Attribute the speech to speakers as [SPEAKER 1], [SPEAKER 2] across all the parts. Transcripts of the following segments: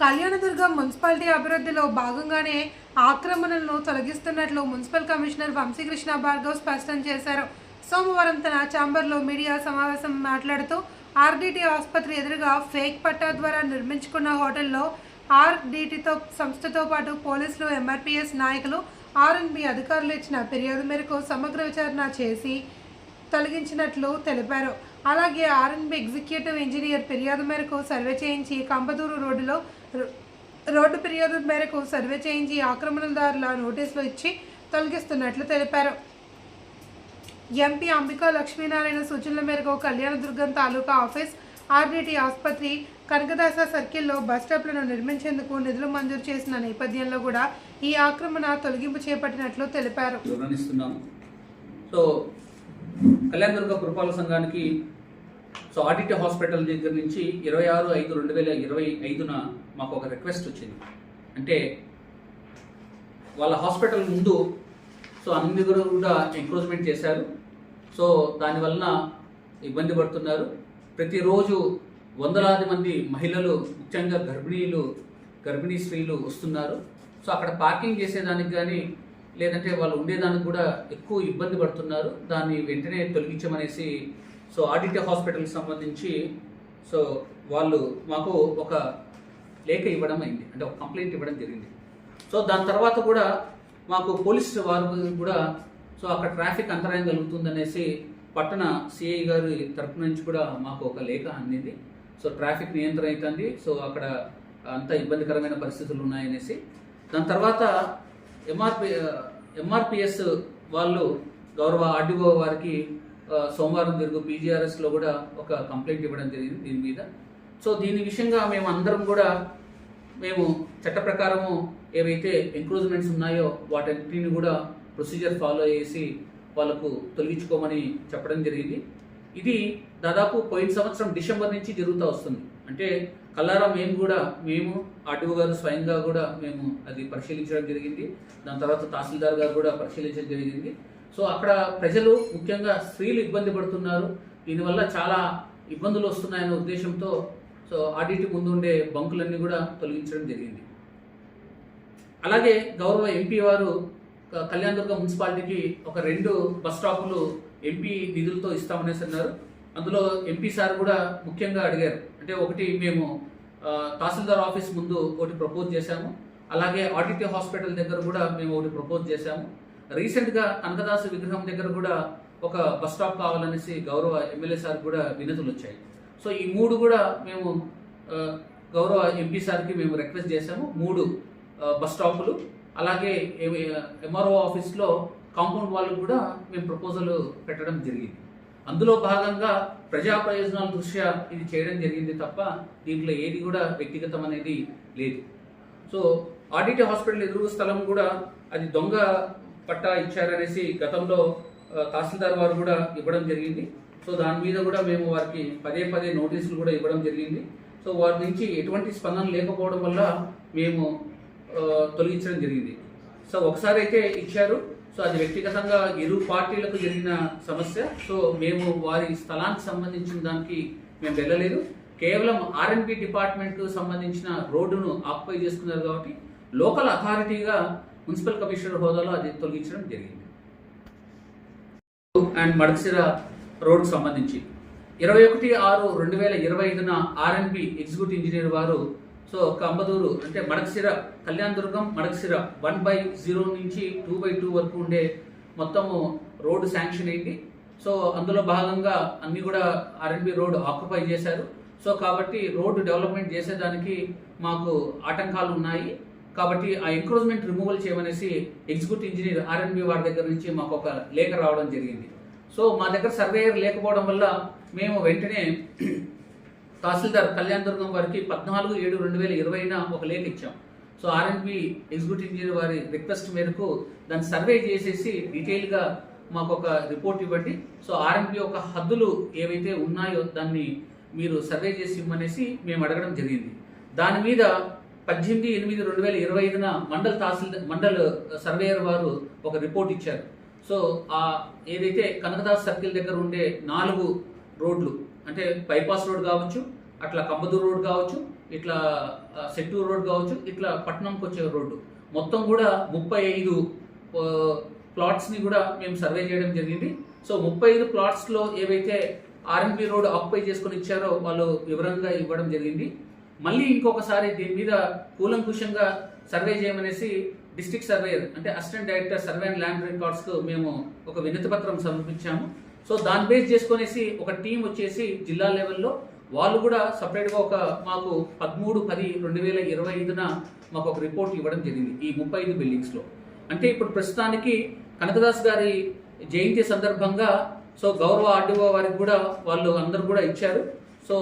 [SPEAKER 1] Kalyandurg municipality అభివృద్ధిలో భాగంగానే ఆక్రమణలను తొలగిస్తున్నట్లు మున్సిపల్ కమిషనర్ వంశీకృష్ణ భార్గవ్ స్పష్టం చేశారు. సోమవారం తన ఛాంబర్లో మీడియా సమావేశం మాట్లాడుతూ ఆర్డీటీ ఆసుపత్రి ఎదురుగా ఫేక్ పట్టా ద్వారా నిర్మించుకున్న హోటల్లో ఆర్డీటీతో సంస్థతో పాటు పోలీసులు ఎంఆర్పీఎస్ నాయకులు ఆర్ఎన్బి అధికారులు ఇచ్చిన ఫిర్యాదు మేరకు సమగ్ర విచారణ చేసి తొలగించినట్లు తెలిపారు. అలాగే ఆర్ఎన్బి ఎగ్జిక్యూటివ్ ఇంజనీర్ ఫిర్యాదు మేరకు సర్వే చేయించి కంబదూరు రోడ్డులో రోడ్డు ఫిర్యాదు మేరకు సర్వే చేయించి ఆక్రమణదారుల నోటీసులు ఇచ్చి తొలగిస్తున్నట్లు తెలిపారు. ఎంపీ అంబికా లక్ష్మీనారాయణ సూచనల మేరకు కళ్యాణదుర్గం తాలూకా ఆఫీస్ ఆర్డిటి ఆసుపత్రి కనకదాస సర్కిల్లో బస్ స్టాప్లను నిర్మించేందుకు నిధులు మంజూరు చేసిన నేపథ్యంలో కూడా ఈ ఆక్రమణ తొలగింపు చేపట్టినట్లు తెలిపారు.
[SPEAKER 2] వివరణిస్తున్నాము సో కళ్యాణదుర్గ పురపాలక సంఘానికి సో ఆర్డిటి హాస్పిటల్ దగ్గర నుంచి ఇరవై ఆరు ఐదు రెండు వేల ఇరవై ఐదున మాకు ఒక రిక్వెస్ట్ వచ్చింది. అంటే వాళ్ళ హాస్పిటల్ ముందు సో అన్ని కూడా ఎంక్రోచ్మెంట్ చేశారు. సో దానివలన ఇబ్బంది పడుతున్నారు. ప్రతిరోజు వందలాది మంది మహిళలు ముఖ్యంగా గర్భిణీలు గర్భిణీ స్త్రీలు వస్తున్నారు. సో అక్కడ పార్కింగ్ చేసేదానికి కానీ లేదంటే వాళ్ళు ఉండేదానికి కూడా ఎక్కువ ఇబ్బంది పడుతున్నారు. దాన్ని వెంటనే తొలగించమనేసి సో ఆడిట్ హాస్పిటల్కి సంబంధించి సో వాళ్ళు మాకు ఒక లేఖ ఇవ్వడం అయింది. అంటే ఒక కంప్లైంట్ ఇవ్వడం జరిగింది. సో దాని తర్వాత కూడా మాకు పోలీస్ వారు కూడా సో అక్కడ ట్రాఫిక్ అంతరాయం కలుగుతుందనేసి పట్టణ సిఐ గారి తరపు నుంచి కూడా మాకు ఒక లేఖ అందింది. సో ట్రాఫిక్ నియంత్రణ అవుతుంది. సో అక్కడ అంత ఇబ్బందికరమైన పరిస్థితులు ఉన్నాయనేసి. దాని తర్వాత ఎంఆర్పి ఎంఆర్పిఎస్ వాళ్ళు గౌరవ ఆర్డీఓ వారికి సోమవారం జరుగు పీజీఆర్ఎస్లో కూడా ఒక కంప్లైంట్ ఇవ్వడం జరిగింది దీని మీద. సో దీని విషయంగా మేము అందరం కూడా మేము చట్ట ప్రకారము ఏవైతే ఎంక్రోచ్మెంట్స్ ఉన్నాయో వాటన్నిటిని కూడా ప్రొసీజర్ ఫాలో చేసి వాళ్ళకు తొలగించుకోమని చెప్పడం జరిగింది. ఇది దాదాపు పోయిన సంవత్సరం డిసెంబర్ నుంచి జరుగుతూ వస్తుంది. అంటే కల్లారా మేము కూడా మేము ఆర్టీఓ గారు స్వయంగా కూడా మేము అది పరిశీలించడం జరిగింది. దాని తర్వాత తహసీల్దార్ గారు కూడా పరిశీలించడం జరిగింది. సో అక్కడ ప్రజలు ముఖ్యంగా స్త్రీలు ఇబ్బంది పడుతున్నారు. దీనివల్ల చాలా ఇబ్బందులు వస్తున్నాయనే ఉద్దేశంతో సో ఆడిట్ ముందు ఉండే బంకులన్నీ కూడా తొలగించడం జరిగింది. అలాగే గౌరవ ఎంపీ వారు క- కళ్యాణదుర్గ మున్సిపాలిటీకి ఒక రెండు బస్ స్టాపులు ఎంపీ నిధులతో ఇస్తామనేసి అన్నారు. అందులో ఎంపీ సార్ కూడా ముఖ్యంగా అడిగారు. అంటే ఒకటి మేము తహసీల్దార్ ఆఫీస్ ముందు ఒకటి ప్రపోజ్ చేశాము. అలాగే ఆడిట్ హాస్పిటల్ దగ్గర కూడా మేము ఒకటి ప్రపోజ్ చేశాము. రీసెంట్గా కనకదాసు విగ్రహం దగ్గర కూడా ఒక బస్ స్టాప్ కావాలనేసి గౌరవ ఎమ్మెల్యే సార్ కూడా వినతులు వచ్చాయి సో ఈ మూడు కూడా మేము గౌరవ ఎంపీ సార్కి మేము రిక్వెస్ట్ చేశాము. మూడు బస్ స్టాపులు. అలాగే ఎంఆర్ఓ ఆఫీస్లో కాంపౌండ్ వాళ్ళు కూడా మేము ప్రపోజల్ పెట్టడం జరిగింది. అందులో భాగంగా ప్రజా ప్రయోజనాల దృష్ట్యా ఇది చేయడం జరిగింది తప్ప దీంట్లో ఏది కూడా వ్యక్తిగతం అనేది లేదు. సో ఆడిట్ హాస్పిటల్ ఎదురు స్థలం కూడా అది దొంగ పట్టా ఇచ్చారనేసి గతంలో తహసీల్దార్ వారు కూడా ఇవ్వడం జరిగింది. సో దాని మీద కూడా మేము వారికి పదే పదే నోటీసులు కూడా ఇవ్వడం జరిగింది. సో వారి నుంచి ఎటువంటి స్పందన లేకపోవడం వల్ల మేము తొలగించడం జరిగింది. సో ఒకసారి అయితే ఇచ్చారు. సో అది వ్యక్తిగతంగా ఇరు పార్టీలకు జరిగిన సమస్య. సో మేము వారి స్థలానికి సంబంధించిన దానికి మేము వెళ్ళలేదు. కేవలం ఆర్ఎన్బి డిపార్ట్మెంట్కు సంబంధించిన రోడ్డును ఆక్యుపై చేసుకున్నారు కాబట్టి లోకల్ అథారిటీగా మున్సిపల్ కమిషనర్ హోదాలో అది తొలగించడం జరిగింది. అండ్ మడసిర రోడ్కు సంబంధించి. ఇరవై ఒకటి ఆరు రెండు వేల ఇరవై ఐదున R and B executive engineer వారు సో కంబదూరు అంటే Madakasira Kalyandurg Madakasira one by zero నుంచి టూ బై టూ వరకు ఉండే మొత్తము రోడ్డు శాంక్షన్ అయింది. సో అందులో భాగంగా అన్ని కూడా R and B road occupy చేశారు. సో కాబట్టి రోడ్డు డెవలప్మెంట్ చేసేదానికి మాకు ఆటంకాలు ఉన్నాయి. కాబట్టి ఆ encroachment removal చేయమనేసి executive engineer R and B వారి దగ్గర నుంచి మాకు ఒక లేఖ రావడం జరిగింది. సో మా దగ్గర సర్వేయర్ లేకపోవడం వల్ల మేము వెంటనే తహసీల్దార్ కళ్యాణ్ దుర్గం వారికి పద్నాలుగు ఏడు రెండు వేల ఇరవైన ఒక లేఖ ఇచ్చాం. So R and B executive engineer వారి రిక్వెస్ట్ మేరకు దాన్ని సర్వే చేసేసి డీటెయిల్గా మాకు ఒక రిపోర్ట్ ఇవ్వండి. సో ఆర్ఎన్బి యొక్క హద్దులు ఏవైతే ఉన్నాయో దాన్ని మీరు సర్వే చేసి ఇవ్వమనేసి మేము అడగడం జరిగింది. దాని మీద పద్దెనిమిది ఎనిమిది రెండు వేల ఇరవై ఐదున మండల్ తహసీల్దార్ మండల్ సర్వేయర్ వారు ఒక రిపోర్ట్ ఇచ్చారు. సో ఆ ఏదైతే కనకదాస్ సర్కిల్ దగ్గర ఉండే నాలుగు రోడ్లు అంటే బైపాస్ రోడ్ కావచ్చు అట్లా కంబదూరు రోడ్ కావచ్చు ఇట్లా సెట్టూరు రోడ్ కావచ్చు ఇట్లా పట్టణంకి వచ్చే రోడ్డు. మొత్తం కూడా ముప్పై ఐదు ప్లాట్స్ని కూడా మేము సర్వే చేయడం జరిగింది. సో ముప్పై ఐదు ప్లాట్స్లో ఏవైతే ఆర్ఎంపీ రోడ్ ఆక్యుపై చేసుకొని ఇచ్చారో వాళ్ళు వివరంగా ఇవ్వడం జరిగింది. మళ్ళీ ఇంకొకసారి దీని మీద కూలంకుషంగా సర్వే చేయమనేసి డిస్ట్రిక్ట్ సర్వేయర్ అంటే assistant director survey and land రికార్డ్స్కు మేము ఒక వినతి పత్రం సమర్పించాము. సో దాన్ని బేస్ చేసుకునేసి ఒక టీం వచ్చేసి జిల్లా లెవెల్లో వాళ్ళు కూడా సపరేట్గా ఒక మాకు పదమూడు పది రెండు వేల ఇరవై ఐదున మాకు ఒక రిపోర్ట్ ఇవ్వడం జరిగింది ఈ ముప్పై ఐదు బిల్డింగ్స్లో. అంటే ఇప్పుడు ప్రస్తుతానికి కనకదాస్ గారి జయంతి సందర్భంగా సో గౌరవ ఆర్డీఓ వారికి కూడా వాళ్ళు అందరు కూడా ఇచ్చారు. సో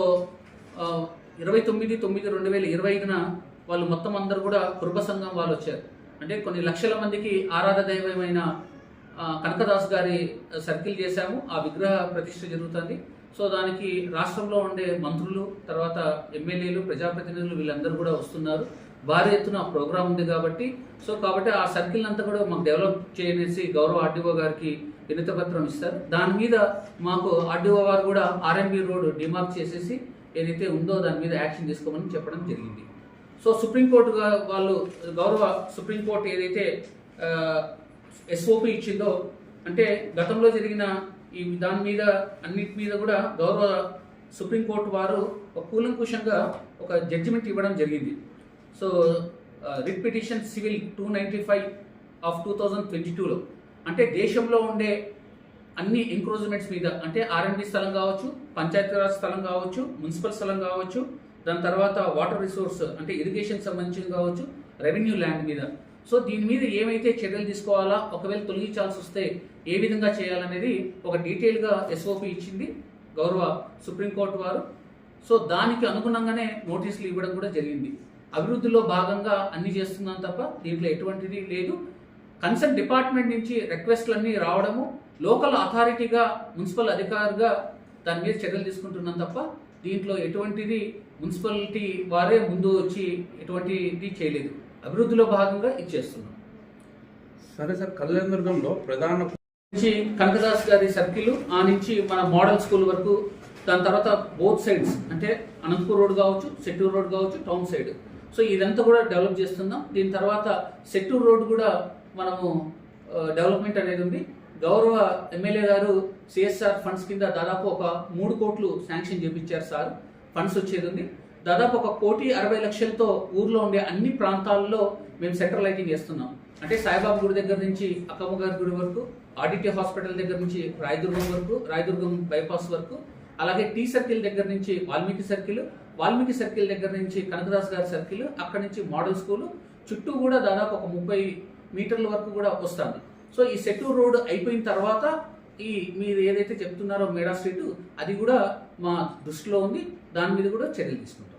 [SPEAKER 2] ఇరవై తొమ్మిది తొమ్మిది రెండు వేల ఇరవై ఐదున వాళ్ళు మొత్తం అందరు కూడా కుటుంబ సంఘం వాళ్ళు వచ్చారు. అంటే కొన్ని లక్షల మందికి ఆరాధ దైవమైన కనకదాస్ గారి సర్కిల్ చేశాము. ఆ విగ్రహ ప్రతిష్ఠ జరుగుతుంది. సో దానికి రాష్ట్రంలో ఉండే మంత్రులు తర్వాత ఎమ్మెల్యేలు ప్రజాప్రతినిధులు వీళ్ళందరూ కూడా వస్తున్నారు. భారీ ఎత్తున ప్రోగ్రామ్ ఉంది కాబట్టి. సో కాబట్టి ఆ సర్కిల్ అంతా కూడా మాకు డెవలప్ చేయనేసి గౌరవ ఆర్డీఓ గారికి వినత పత్రం ఇస్తారు. దాని మీద మాకు ఆర్డీఓ వారు కూడా ఆర్ఎంబి రోడ్ డిమార్క్ చేసేసి ఏదైతే ఉందో దాని మీద యాక్షన్ తీసుకోమని చెప్పడం జరిగింది. సో సుప్రీంకోర్టు వాళ్ళు గౌరవ సుప్రీంకోర్టు ఏదైతే ఎస్ఓపి ఇచ్చిందో అంటే గతంలో జరిగిన ఈ దాని మీద అన్నిటి మీద కూడా గౌరవ సుప్రీంకోర్టు వారు ఒక కూలంకుషంగా ఒక జడ్జిమెంట్ ఇవ్వడం జరిగింది. So writ petition civil two ninety five of two thousand twenty టూలో అంటే దేశంలో ఉండే అన్ని ఎంక్రోచ్మెంట్స్ మీద అంటే ఆర్ఎండ్బి స్థలం కావచ్చు పంచాయతీరాజ్ స్థలం కావచ్చు మున్సిపల్ స్థలం కావచ్చు దాని తర్వాత వాటర్ రిసోర్స్ అంటే ఇరిగేషన్ సంబంధించింది కావచ్చు రెవెన్యూ ల్యాండ్ మీద. సో దీని మీద ఏమైతే చర్యలు తీసుకోవాలా ఒకవేళ తొలగించాల్సి వస్తే ఏ విధంగా చేయాలనేది ఒక డీటెయిల్గా ఎస్ఓపి ఇచ్చింది గౌరవ సుప్రీంకోర్టు వారు. సో దానికి అనుగుణంగానే నోటీసులు ఇవ్వడం కూడా జరిగింది. అభివృద్ధిలో భాగంగా అన్ని చేస్తున్నాం తప్ప దీంట్లో ఎటువంటిది లేదు. కన్సర్న్ డిపార్ట్మెంట్ నుంచి రిక్వెస్ట్లన్నీ రావడము లోకల్ అథారిటీగా మున్సిపల్ అధికారిగా దాని మీద చర్యలు తీసుకుంటున్నాం తప్ప దీంట్లో ఎటువంటిది మున్సిపాలిటీ వారే ముందు వచ్చి ఎటువంటిది చేయలేదు. అభివృద్ధిలో భాగంగా ఇచ్చేస్తున్నాం.
[SPEAKER 3] సరే సార్ కళ్యాణదుర్గంలో ప్రధాన
[SPEAKER 2] నుంచి కనకదాస్ గారి సర్కిల్ ఆ నుంచి మన మోడల్ స్కూల్ వరకు దాని తర్వాత బోత్ సైడ్స్ అంటే అనంతపూర్ రోడ్ కావచ్చు సెట్టూర్ రోడ్ కావచ్చు టౌన్ సైడ్. సో ఇదంతా కూడా డెవలప్ చేస్తున్నాం. దీని తర్వాత సెట్టూర్ రోడ్ కూడా మనము డెవలప్మెంట్ అనేది ఉంది. గౌరవ ఎమ్మెల్యే గారు సిఎస్ఆర్ ఫండ్స్ కింద దాదాపు ఒక మూడు కోట్లు శాంక్షన్ చేపించారు సార్. ఫండ్స్ వచ్చేది ఉంది. దాదాపు ఒక కోటి అరవై లక్షలతో ఊర్లో ఉండే అన్ని ప్రాంతాల్లో మేము సెంటర్ లైటింగ్ చేస్తున్నాం. అంటే సాయిబాబు గుడి దగ్గర నుంచి అక్కమ్మ గారి గుడి వరకు ఆడిటీ హాస్పిటల్ దగ్గర నుంచి రాయదుర్గం వరకు రాయదుర్గం బైపాస్ వరకు అలాగే టీ సర్కిల్ దగ్గర నుంచి వాల్మీకి సర్కిల్ వాల్మీకి సర్కిల్ దగ్గర నుంచి కనకదాస్ గారి సర్కిల్ అక్కడ నుంచి మోడల్ స్కూల్ చుట్టూ కూడా దాదాపు ఒక ముప్పై మీటర్ల వరకు కూడా వస్తుంది. సో ఈ సెటూర్ రోడ్ అయిపోయిన తర్వాత ఈ మీరు ఏదైతే చెప్తున్నారో మేడా స్ట్రీట్ అది కూడా మా దృష్టిలో ఉంది. దాని మీద కూడా చర్యలు తీసుకుంటాం.